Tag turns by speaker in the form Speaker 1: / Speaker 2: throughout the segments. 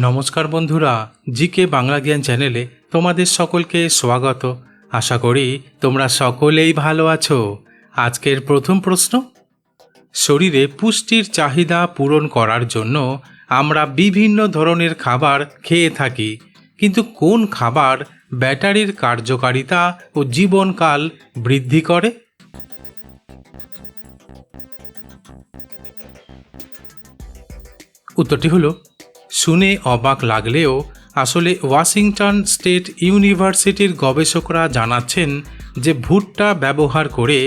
Speaker 1: নমস্কার বন্ধুরা, জিকে বাংলা জ্ঞান চ্যানেলে তোমাদের সকলকে স্বাগত। আশা করি তোমরা সকলেই ভালো আছো। আজকের প্রথম প্রশ্ন, শরীরে পুষ্টির চাহিদা পূরণ করার জন্য আমরা বিভিন্ন ধরনের খাবার খেয়ে থাকি, কিন্তু কোন খাবার ব্যাটারির কার্যকারিতা ও জীবনকাল বৃদ্ধি করে? উত্তরটি হলো শুনে অবাক লাগলেও আসলে ওয়াশিংটন স্টেট ইউনিভার্সিটির গবেষকরা জানাচ্ছেন যে ভুট্টা ব্যবহার করে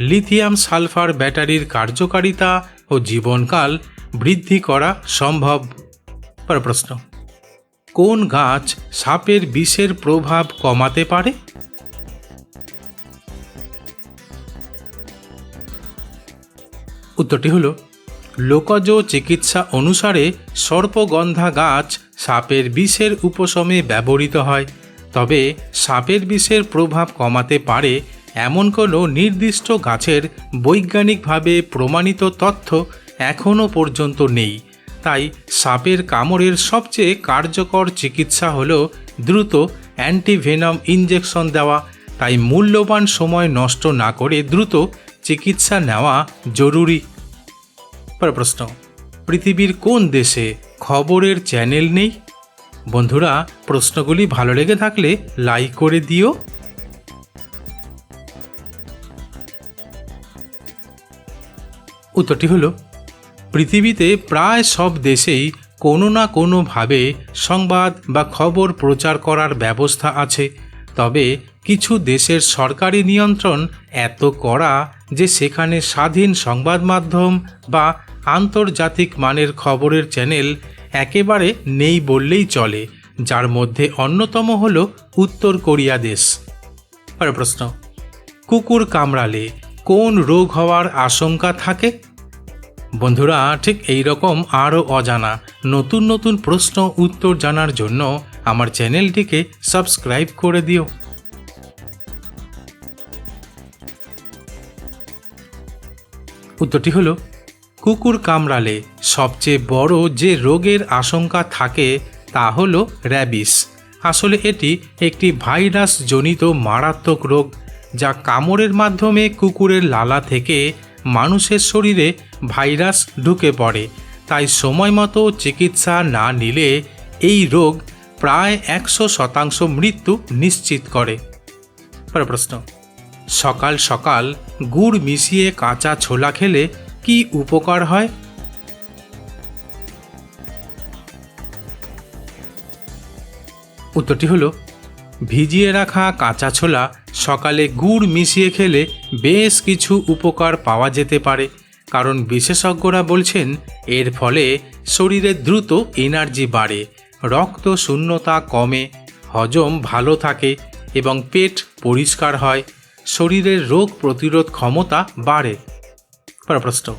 Speaker 1: লিথিয়াম সালফার ব্যাটারির কার্যকারিতা ও জীবনকাল বৃদ্ধি করা সম্ভব। পরের প্রশ্ন, কোন গাছ সাপের বিষের প্রভাব কমাতে পারে? উত্তরটি হলো লোকজ চিকিৎসা অনুসারে সর্পগন্ধা গাছ সাপের বিষের উপশমে ব্যবহৃত হয়। তবে সাপের বিষের প্রভাব কমাতে পারে এমন কোনো নির্দিষ্ট গাছের বৈজ্ঞানিকভাবে প্রমাণিত তথ্য এখনও পর্যন্ত নেই। তাই সাপের কামড়ের সবচেয়ে কার্যকর চিকিৎসা হল দ্রুত অ্যান্টিভেনম ইঞ্জেকশন দেওয়া। তাই মূল্যবান সময় নষ্ট না করে দ্রুত চিকিৎসা নেওয়া জরুরি। পরের প্রশ্ন, পৃথিবীর কোন দেশে খবরের চ্যানেল নেই? বন্ধুরা, প্রশ্নগুলি ভালো লেগে থাকলে লাইক করে দিও। উত্তরটি হলো, পৃথিবীতে প্রায় সব দেশেই কোনো না কোনোভাবে সংবাদ বা খবর প্রচার করার ব্যবস্থা আছে। তবে কিছু দেশের সরকারি নিয়ন্ত্রণ এত কড়া যে সেখানে স্বাধীন সংবাদ মাধ্যম বা আন্তর্জাতিক মানের খবরের চ্যানেল একেবারে নেই বললেই চলে, যার মধ্যে অন্যতম হল উত্তর কোরিয়া দেশ। পরের প্রশ্ন, কুকুর কামড়ালে কোন রোগ হওয়ার আশঙ্কা থাকে? বন্ধুরা, ঠিক এই রকম আরও অজানা নতুন নতুন প্রশ্ন উত্তর জানার জন্য আমার চ্যানেলটিকে সাবস্ক্রাইব করে দিও। উত্তরটি হলো কুকুর কামড়ালে সবচেয়ে বড় যে রোগের আশঙ্কা থাকে তা হল র্যাবিস। আসলে এটি একটি ভাইরাস জনিত মারাত্মক রোগ যা কামড়ের মাধ্যমে কুকুরের লালা থেকে মানুষের শরীরে ভাইরাস ঢুকে পড়ে। তাই সময় মতো চিকিৎসা না নিলে এই রোগ প্রায় একশো শতাংশ মৃত্যু নিশ্চিত করে। প্রশ্ন। সকাল সকাল গুড় মিশিয়ে কাঁচা ছোলা খেলে কি উপকার হয়? উত্তরটি হলো, ভিজিয়ে রাখা কাঁচা ছোলা সকালে গুড় মিশিয়ে খেলে বেশ কিছু উপকার পাওয়া যেতে পারে। কারণ বিশেষজ্ঞরা বলছেন, এর ফলে শরীরে দ্রুত এনার্জি বাড়ে, রক্ত শূন্যতা কমে, হজম ভালো থাকে এবং পেট পরিষ্কার হয়, শরীরের রোগ প্রতিরোধ ক্ষমতা বাড়ে। প্রশ্ন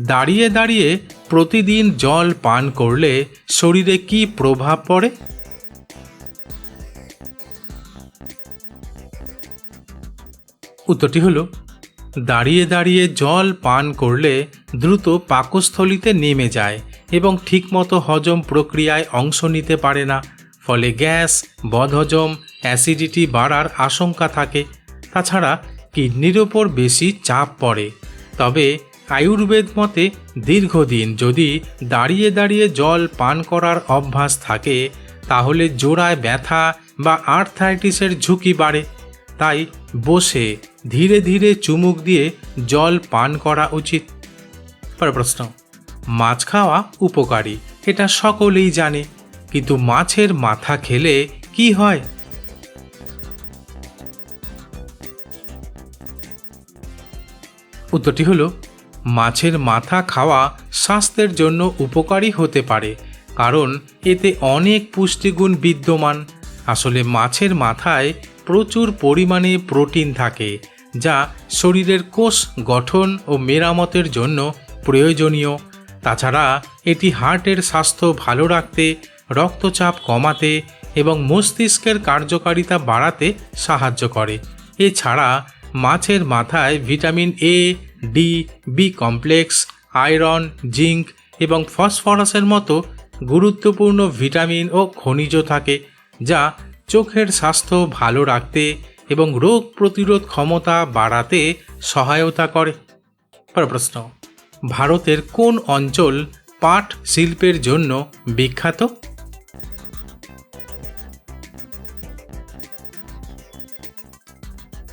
Speaker 1: দাঁড়িয়ে দাঁড়িয়ে প্রতিদিন জল পান করলে শরীরে কি প্রভাব পড়ে? উত্তরটি হলো, দাঁড়িয়ে দাঁড়িয়ে জল পান করলে দ্রুত পাকস্থলিতে নেমে যায় এবং ঠিকমতো হজম প্রক্রিয়ায় অংশ নিতে পারে না, ফলে গ্যাস, বদহজম, অ্যাসিডিটি বাড়ার আশঙ্কা থাকে। তাছাড়া কিডনির ওপর বেশি চাপ পড়ে। তবে আয়ুর্বেদ মতে দীর্ঘদিন যদি দাঁড়িয়ে দাঁড়িয়ে জল পান করার অভ্যাস থাকে, তাহলে জোড়ায় ব্যথা বা আর্থাইটিসের ঝুঁকি বাড়ে। তাই বসে ধীরে ধীরে চুমুক দিয়ে জল পান করা উচিত। পরের প্রশ্ন, মাছ খাওয়া উপকারী? এটা সকলেই জানে, কিন্তু মাছের মাথা খেলে কি হয়? উত্তরটি হলো, মাছের মাথা খাওয়া স্বাস্থ্যের জন্য উপকারী হতে পারে, কারণ এতে অনেক পুষ্টিগুণ বিদ্যমান। আসলে মাছের মাথায় প্রচুর পরিমাণে প্রোটিন থাকে, যা শরীরের কোষ গঠন ও মেরামতের জন্য প্রয়োজনীয়। তাছাড়া এটি হার্টের স্বাস্থ্য ভালো রাখতে, রক্তচাপ কমাতে এবং মস্তিষ্কের কার্যকারিতা বাড়াতে সাহায্য করে। এছাড়া মাছের মাথায় vitamin A D B complex, iron, zinc এবং ফসফরাসের মতো গুরুত্বপূর্ণ ভিটামিন ও খনিজ থাকে, যা চোখের স্বাস্থ্য ভালো রাখতে এবং রোগ প্রতিরোধ ক্ষমতা বাড়াতে সহায়তা করে। প্রশ্ন, ভারতের কোন অঞ্চল পাট শিল্পের জন্য বিখ্যাত?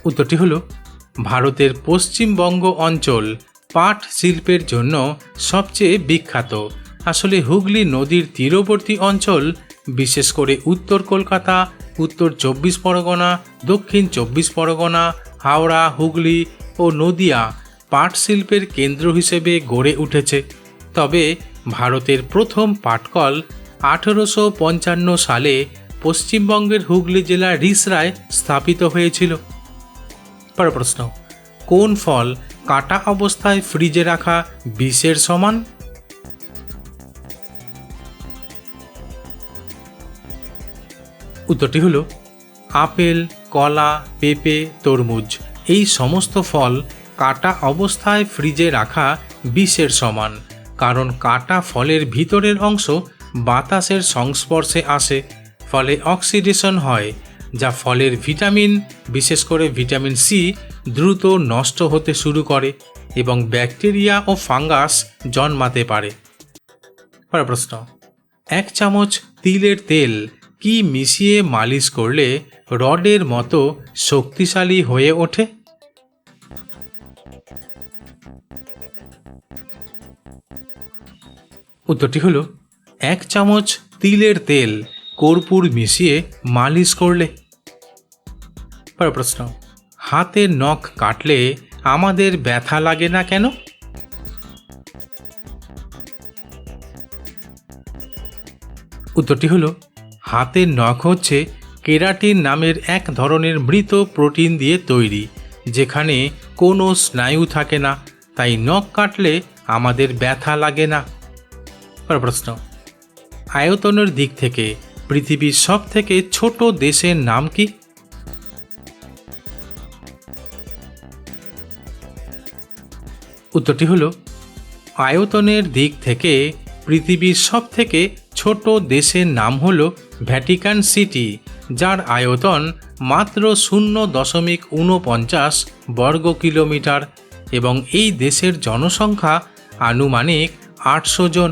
Speaker 1: উত্তরটি হল, ভারতের পশ্চিমবঙ্গ অঞ্চল পাট শিল্পের জন্য সবচেয়ে বিখ্যাত। আসলে হুগলি নদীর তীরবর্তী অঞ্চল, বিশেষ করে উত্তর কলকাতা, উত্তর চব্বিশ পরগনা, দক্ষিণ চব্বিশ পরগনা, হাওড়া, হুগলি ও নদিয়া পাট শিল্পের কেন্দ্র হিসেবে গড়ে উঠেছে। তবে ভারতের প্রথম পাটকল আঠেরোশো পঞ্চান্ন সালে পশ্চিমবঙ্গের হুগলি জেলার রিসরায় স্থাপিত হয়েছিল। পরের প্রশ্ন, কোন ফল কাটা অবস্থায় ফ্রিজে রাখা বিষের সমান? উত্তরটি হলো আপেল, কলা, পেঁপে, তরমুজ। এই সমস্ত ফল কাটা অবস্থায় ফ্রিজে রাখা বিষের সমান, কারণ কাটা ফলের ভিতরের অংশ বাতাসের সংস্পর্শে আসে, ফলে অক্সিডেশন হয় যা ফলের ভিটামিন, বিশেষ করে ভিটামিন সি, দ্রুত নষ্ট হতে শুরু করে এবং ব্যাকটেরিয়া ও ফাঙ্গাস জন্মাতে পারে। পরের প্রশ্ন, এক চামচ তিলের তেল কি মিশিয়ে মালিশ করলে রডের মতো শক্তিশালী হয়ে ওঠে? উত্তরটি হলো, এক চামচ তিলের তেল কর্পূর মিশিয়ে মালিশ করলে। পরের প্রশ্ন হাতের নখ কাটলে আমাদের ব্যথা লাগে না কেন? উত্তরটি হলো হাতের নখ হচ্ছে কেরাটিন নামের এক ধরনের মৃত প্রোটিন দিয়ে তৈরি, যেখানে কোনো স্নায়ু থাকে না, তাই নখ কাটলে আমাদের ব্যথা লাগে না। প্রশ্ন, আয়তনের দিক থেকে পৃথিবীর সব থেকে ছোট দেশের নাম কি? উত্তরটি হলো, আয়তনের দিক থেকে পৃথিবীর সব থেকে ছোট দেশের নাম হল ভ্যাটিকান সিটি, যার আয়তন মাত্র শূন্য দশমিক ঊনপঞ্চাশ বর্গ কিলোমিটার এবং এই দেশের জনসংখ্যা আনুমানিক আটশো জন।